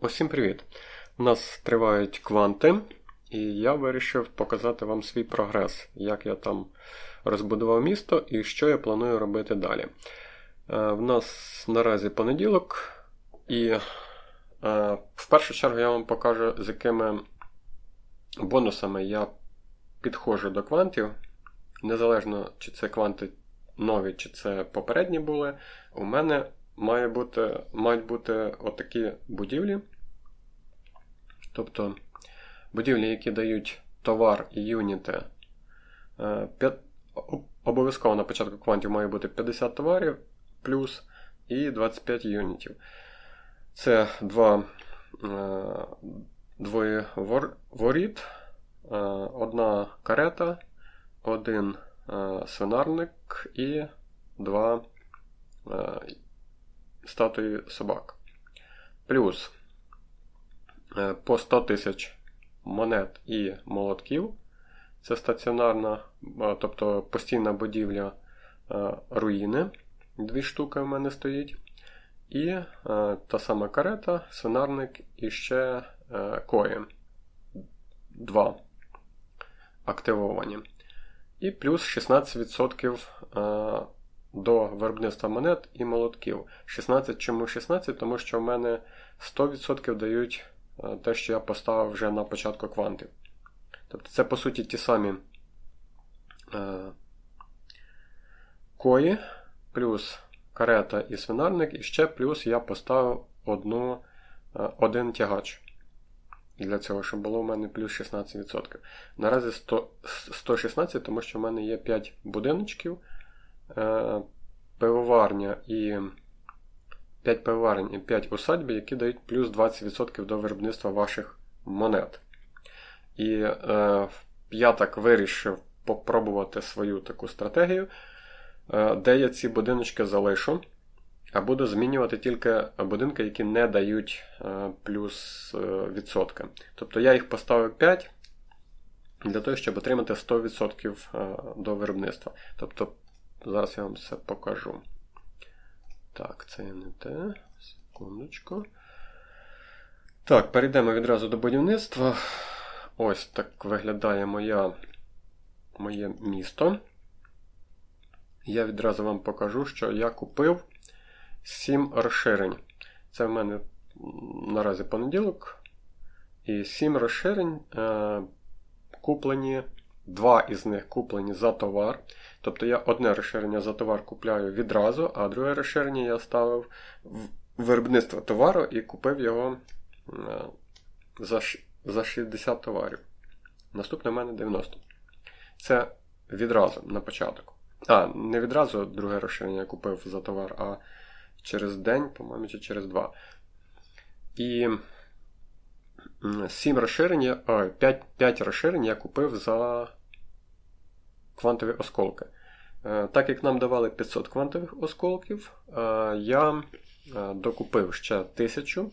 Усім привіт! У нас тривають кванти, і я вирішив показати вам свій прогрес, як я там розбудував місто і що я планую робити далі. Е, в нас наразі понеділок, і е, в першу чергу я вам покажу, з якими бонусами я підходжу до квантів. Незалежно, чи це кванти нові, чи це попередні були, у мене має бути, мають бути отакі будівлі. Тобто будівлі, які дають товар і юніти. Е, обов'язково на початку квантів має бути 50 товарів плюс і 25 юнітів. Це два е, двоє воріт, е, одна карета, один свинарник і два статуї собак. Плюс е, по 100 тисяч монет і молотків. Це стаціонарна, е, тобто постійна будівля е, руїни. Дві штуки в мене стоїть. І та сама карета, свинарник і ще кої. Два активовані. І плюс 16% до виробництва монет і молотків. 16 чому 16? Тому що в мене 100% дають е, те, що я поставив вже на початку квантів. Тобто це, по суті, ті самі е, кої, плюс карета і свинарник, і ще плюс я поставив одну, е, один тягач. Для цього, щоб було в мене плюс 16%. Наразі 100, 116, тому що в мене є 5 будиночків. Е, пивоварня і 5 пивоварень і 5 усадьб, які дають плюс 20% до виробництва ваших монет. І е, я так вирішив попробувати свою таку стратегію, е, де я ці будиночки залишу, а буду змінювати тільки будинки, які не дають плюс відсотки. Тобто я їх поставив 5 для того, щоб отримати 100% е, до виробництва. Тобто Зараз я вам все покажу. Так, це не те. Секундочку. Так, перейдемо відразу до будівництва. Ось так виглядає моя, моє місто. Я відразу вам покажу, що я купив 7 розширень. Це в мене наразі понеділок. І 7 розширень е, куплені, два із них куплені за товар. Тобто я одне розширення за товар купляю відразу, а друге розширення я ставив в виробництво товару і купив його за за 60 товарів. Наступне в мене 90. Це відразу на початок. А, не відразу друге розширення я купив за товар, а через день, по-моєму, чи через два. І 7 розширень, 5, 5 розширень я купив за квантові осколки. Е, так як нам давали 500 квантових осколків, е, я е, докупив ще 1000.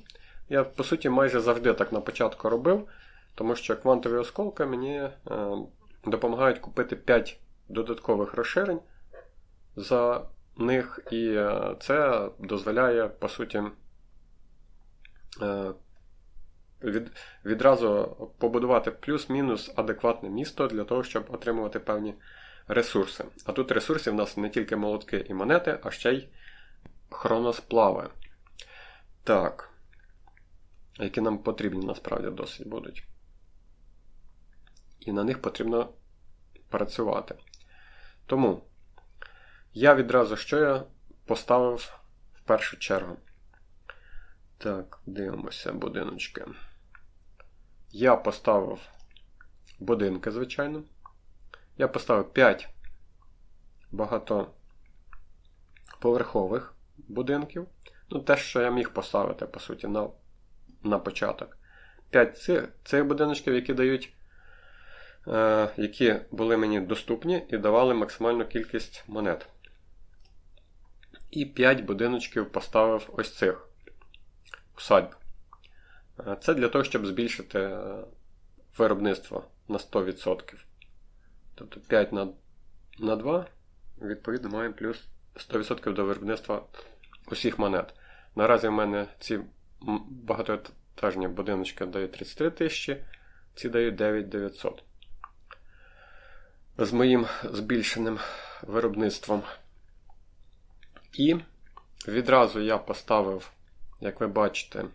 Я, по суті, майже завжди так на початку робив, тому що квантові осколки мені допомагають купити 5 додаткових розширень за них, і це дозволяє, по суті, від, відразу побудувати плюс-мінус адекватне місто для того, щоб отримувати певні ресурси. А тут ресурси в нас не тільки молотки і монети, а ще й хроносплави. Так. Які нам потрібні насправді досить будуть. І на них потрібно працювати. Тому я відразу що я поставив в першу чергу. Так, дивимося будиночки. Я поставив будинки, звичайно. Я поставив 5 багатоповерхових будинків. Ну, те, що я міг поставити, по суті, на на початок. 5 цих, цих будиночків, які дають, е, які були мені доступні і давали максимальну кількість монет. І 5 будиночків поставив ось цих усадьб. Е, це для того, щоб збільшити е, виробництво на 100%. Тобто 5 на на 2, відповідно, маємо плюс 100% до виробництва усіх монет. Наразі в мене ці Монтажні будиночки дають 33 тисячі, ці дають 9900. З моїм збільшеним виробництвом. І відразу я поставив, як ви бачите,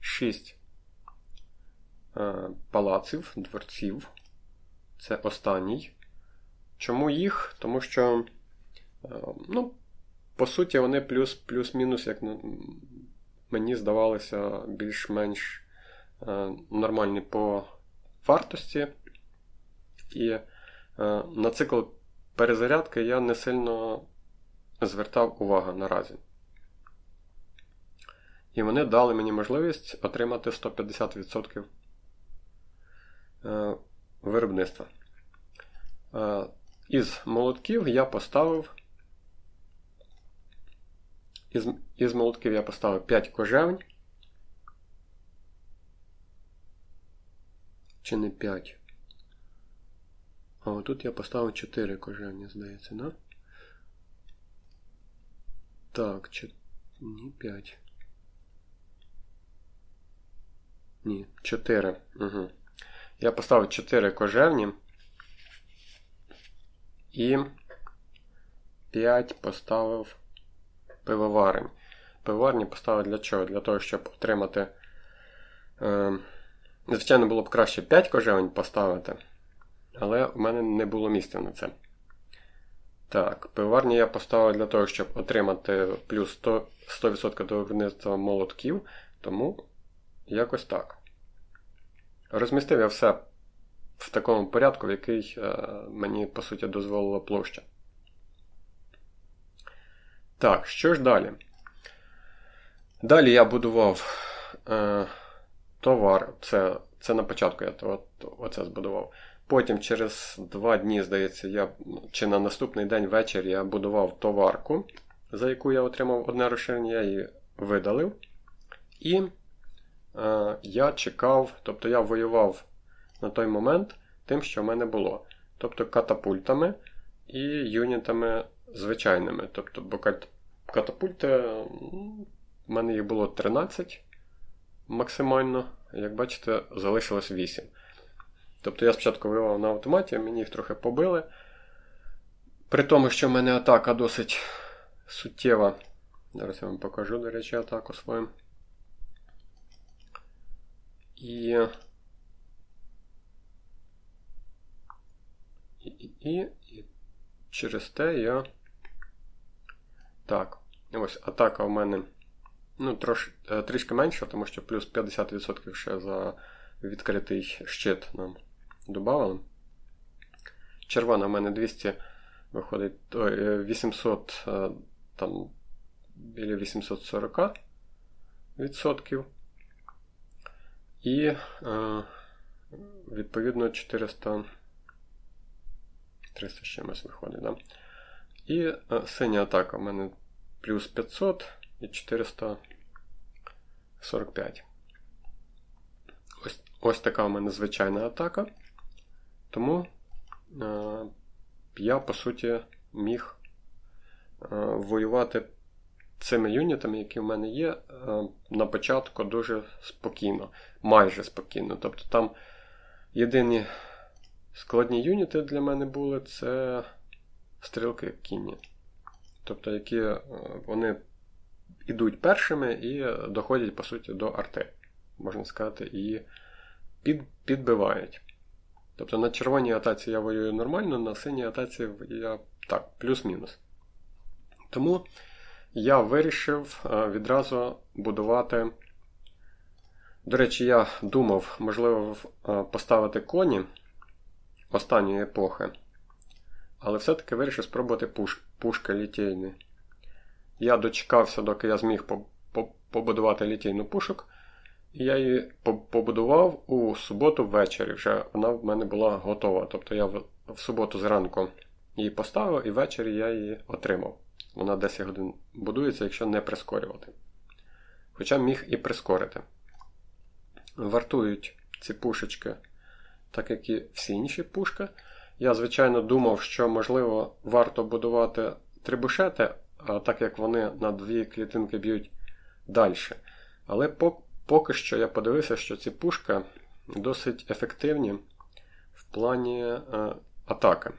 6 е, палаців, дворців. Це останній. Чому їх? Тому що, е, ну, по суті, вони плюс, плюс-мінус, як мені здавалося, більш-менш е, нормальні по вартості. І на цикл перезарядки я не сильно звертав увагу наразі. І вони дали мені можливість отримати 150% е, виробництва. Е, із молотків я поставив. Із, із молотків я поставив 5 кожевень. Чи не 5? А тут я поставив 4 кожевні, здається, да? Так, чи... Ні, 5. Ні, 4. Угу. Я поставив 4 кожевні. І 5 поставив пивоварень. Пивоварні поставив для чого? Для того, щоб отримати. Е, Звичайно, було б краще 5 кожевень поставити. Але в мене не було місця на це. Так, пивоварні я поставив для того, щоб отримати плюс 100%, 100% до виробництва молотків. Тому якось так. Розмістив я все в такому порядку, в який е, мені, по суті, дозволила площа. Так, що ж далі? Далі я будував е, товар. Це це на початку я то, оце збудував. Потім через два дні, здається, я, чи на наступний день ввечері я будував товарку, за яку я отримав одне розширення, я її видалив. І я чекав, тобто я воював на той момент тим, що в мене було. Тобто катапультами і юнітами звичайними. Тобто, бо катапульти, в мене їх було 13 максимально, як бачите, залишилось 8. Тобто я спочатку воював на автоматі, мені їх трохи побили. При тому, що в мене атака досить суттєва. Зараз я вам покажу, до речі, атаку свою. І і, і, і через те я. Так, ось атака у мене ну, трош, е, трішки менша, тому що плюс 50% ще за відкритий щит нам додали. Червона в мене 200 виходить 800 е, е, там біля 840 відсотків. І відповідно 400 300 з чимось виходить. Да? І синя атака в мене плюс 500 і 445. Ось ось така у мене звичайна атака. Тому е, я, по суті, міг е, воювати цими юнітами, які в мене є, е, на початку дуже спокійно, майже спокійно. Тобто там єдині складні юніти для мене були це стрілки кінні. Тобто, які е, вони йдуть першими і доходять, по суті, до арти, можна сказати, і під, підбивають. Тобто на червоній атаці я воюю нормально, на синій атаці я так, плюс-мінус. Тому я вирішив е, відразу будувати. До речі, я думав, можливо, е, поставити коні останньої епохи. Але все-таки вирішив спробувати пуш, пушка літейний. Я дочекався, доки я зміг побудувати літійну пушок. І я її побудував у суботу ввечері. Вже вона в мене була готова. Тобто я в суботу зранку її поставив і ввечері я її отримав. Вона 10 годин будується, якщо не прискорювати. Хоча міг і прискорити. Вартують ці пушечки, так як і всі інші пушки. Я, звичайно, думав, що, можливо, варто будувати трибушети, так як вони на дві клітинки б'ють далі. Але поки що я подивився, що ці пушки досить ефективні в плані е, атаки.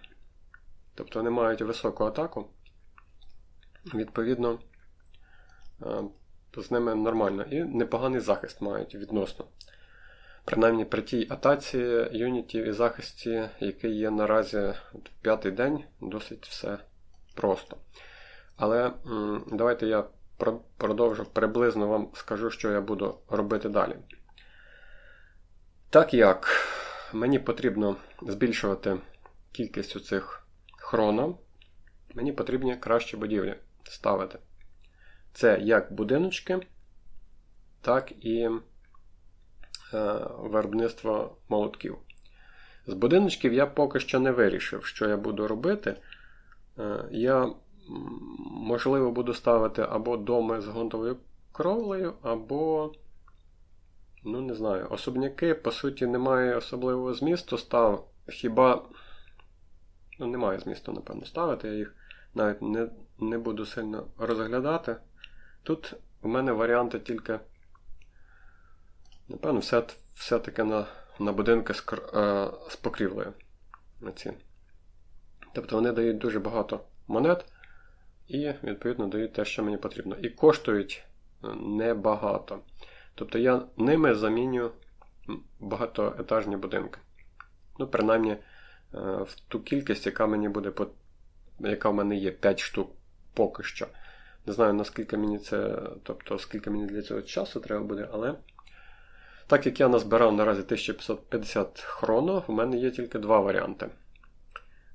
Тобто вони мають високу атаку, відповідно, е, з ними нормально. І непоганий захист мають відносно. Принаймні при тій атаці юнітів і захисті, який є наразі в п'ятий день, досить все просто. Але давайте я продовжу приблизно вам скажу, що я буду робити далі. Так як мені потрібно збільшувати кількість у цих хрона, мені потрібні кращі будівлі ставити. Це як будиночки, так і е, виробництво молотків. З будиночків я поки що не вирішив, що я буду робити. Е, я можливо, буду ставити або доми з грунтовою кровлею, або, ну, не знаю, особняки, по суті, немає особливого змісту став. Хіба. Ну, немає змісту, напевно, ставити, я їх навіть не не буду сильно розглядати. Тут у мене варіанти тільки, напевно, все, все таки на на будинки з, е, з покрівлею. На ці. Тобто вони дають дуже багато монет і, відповідно, дають те, що мені потрібно. І коштують е, небагато. Тобто я ними заміню багатоетажні будинки. Ну, принаймні, е, в ту кількість, яка мені буде, яка в мене є 5 штук поки що. Не знаю, наскільки мені це, тобто, скільки мені для цього часу треба буде, але. Так як я назбирав наразі 1550 хроно, у мене є тільки два варіанти.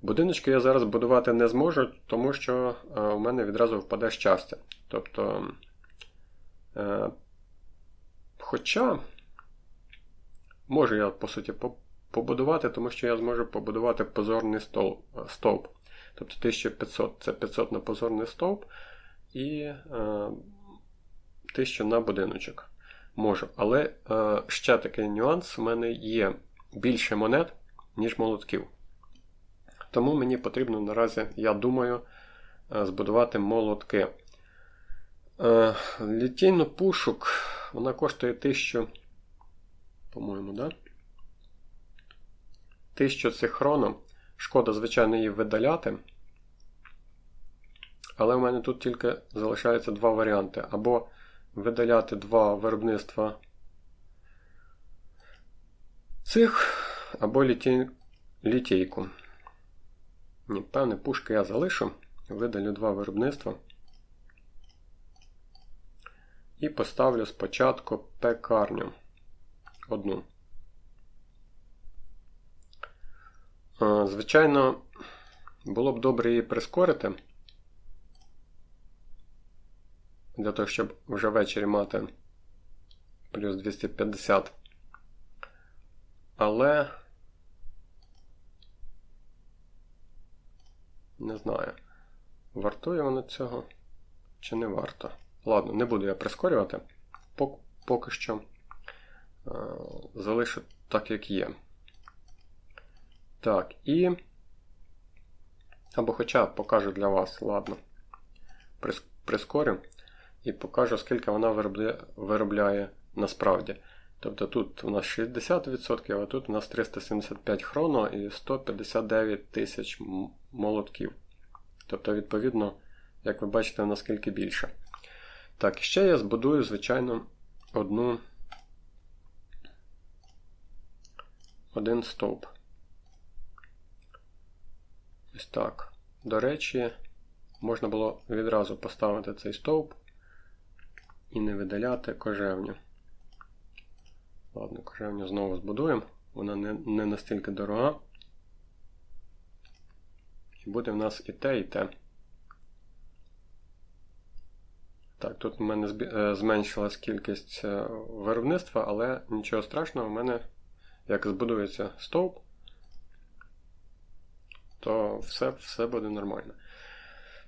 Будиночки я зараз будувати не зможу, тому що е, у мене відразу впаде щастя. Тобто, е, хоча можу я, по суті, побудувати, тому що я зможу побудувати позорний стовп. Тобто 1500 це 500 на позорний стовп і 1000 е, на будиночок. Можу. Але ще такий нюанс: у мене є більше монет, ніж молотків. Тому мені потрібно наразі, я думаю, е, збудувати молотки. Е, літійно пушок, вона коштує 1000, по-моєму, да? 1000 цихрону. Шкода, звичайно, її видаляти. Але в мене тут тільки залишається два варіанти. Або видаляти два виробництва цих, або літій... літійку. Ні, певне, пушки я залишу, видалю два виробництва. І поставлю спочатку пекарню одну. Звичайно, було б добре її прискорити, для того, щоб вже ввечері мати плюс 250. Але Не знаю. Вартує воно цього чи не варто. Ладно, не буду я прискорювати. Поки що залишу так, як є. Так, і. Або хоча покажу для вас, ладно. Прискорю і покажу, скільки вона виробляє, виробляє насправді. Тобто тут у нас 60%, а тут у нас 375 хроно і 159 тисяч молотків. Тобто, відповідно, як ви бачите, наскільки більше. Так, ще я збудую, звичайно, одну один стовп. Ось так. До речі, можна було відразу поставити цей стовп і не видаляти кожевню. Ладно, кожевню знову збудуємо, вона не, не настільки дорога. І буде в нас і те, і те. Так, тут в мене е, зменшилась кількість е, виробництва, але нічого страшного, в мене, як збудується стовп, то все, все буде нормально.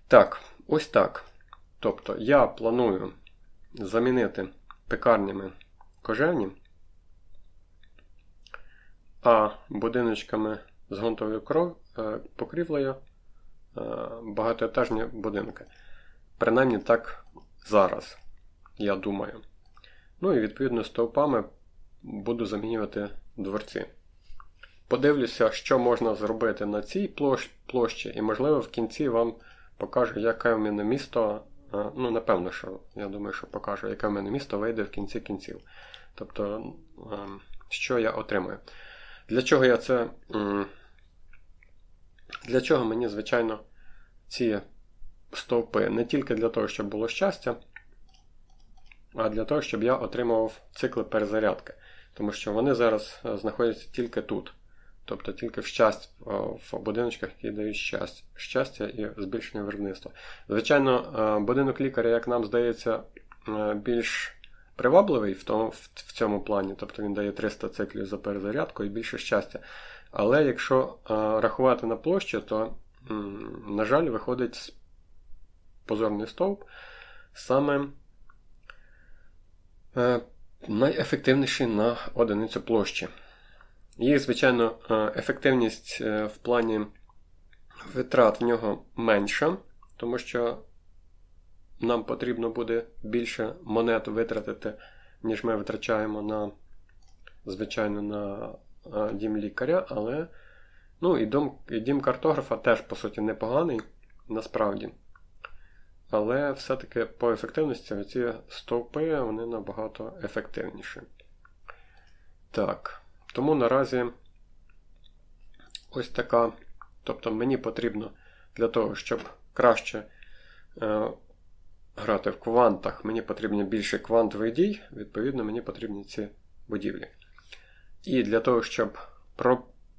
Так, ось так. Тобто я планую замінити пекарнями кожевні а будиночками з грунтовою е, покрівлею е, багатоетажні будинки. Принаймні так зараз, я думаю. Ну і відповідно стовпами буду замінювати дворці. Подивлюся, що можна зробити на цій площі, і, можливо, в кінці вам покажу, яке в мене місто. Ну, напевно, що я думаю, що покажу, яке в мене місто вийде в кінці кінців. Тобто, що я отримаю. Для чого я це. Для чого мені, звичайно, ці стовпи? Не тільки для того, щоб було щастя, а для того, щоб я отримував цикли перезарядки. Тому що вони зараз е, знаходяться тільки тут. Тобто тільки в щастя, в будиночках, які дають щастя щастя і збільшення виробництва. Звичайно, е, будинок лікаря, як нам здається, е, більш привабливий в тому, в цьому плані, тобто він дає 300 циклів за перезарядку і більше щастя. Але якщо рахувати на площі, то, на жаль, виходить позорний стовп саме Е, найефективніший на одиницю площі. Їх, звичайно, е, ефективність е, в плані витрат в нього менша, тому що нам потрібно буде більше монет витратити, ніж ми витрачаємо на, звичайно, на дім лікаря, але ну, і, дом, і дім картографа теж, по суті, непоганий насправді. Але все-таки по ефективності ці стовпи вони набагато ефективніші. Так, тому наразі ось така. Тобто мені потрібно для того, щоб краще е, грати в квантах, мені потрібно більше квантових дій, відповідно, мені потрібні ці будівлі. І для того, щоб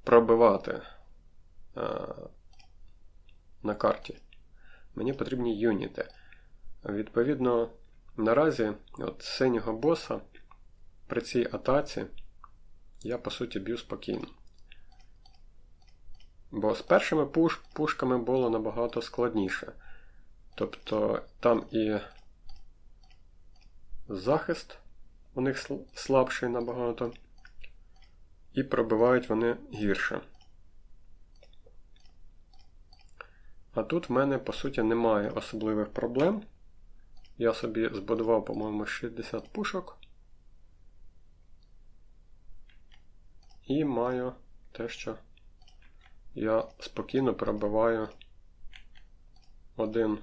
пробивати е, на карті мені потрібні юніти. Відповідно, наразі от синього боса при цій атаці я, по суті, б'ю спокійно. Бо з першими пуш пушками було набагато складніше. Тобто там і захист у них слабший набагато, і пробивають вони гірше. А тут в мене, по суті, немає особливих проблем. Я собі збудував, по-моєму, 60 пушок. І маю те, що я спокійно пробиваю один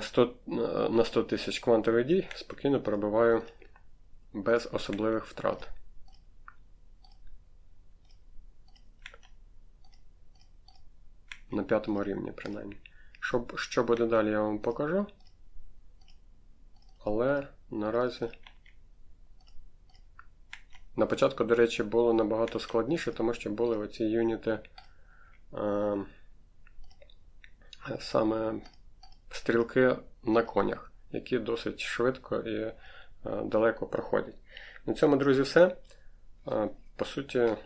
100, е, е, на 100 тисяч квантових дій, спокійно пробиваю без особливих втрат. на п'ятому рівні, принаймні. Що, що буде далі, я вам покажу. Але наразі. На початку, до речі, було набагато складніше, тому що були оці юніти е, саме стрілки на конях, які досить швидко і е, далеко проходять. На цьому, друзі, все. Е, по суті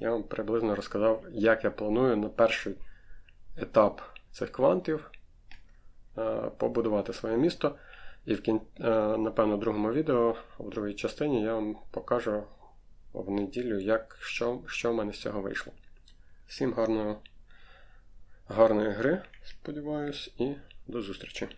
я вам приблизно розказав, як я планую на перший етап цих квантів е, побудувати своє місто. І в кін... Е, напевно, в другому відео, в другій частині, я вам покажу в неділю, як, що що в мене з цього вийшло. Всім гарної, гарної гри, сподіваюсь, і до зустрічі!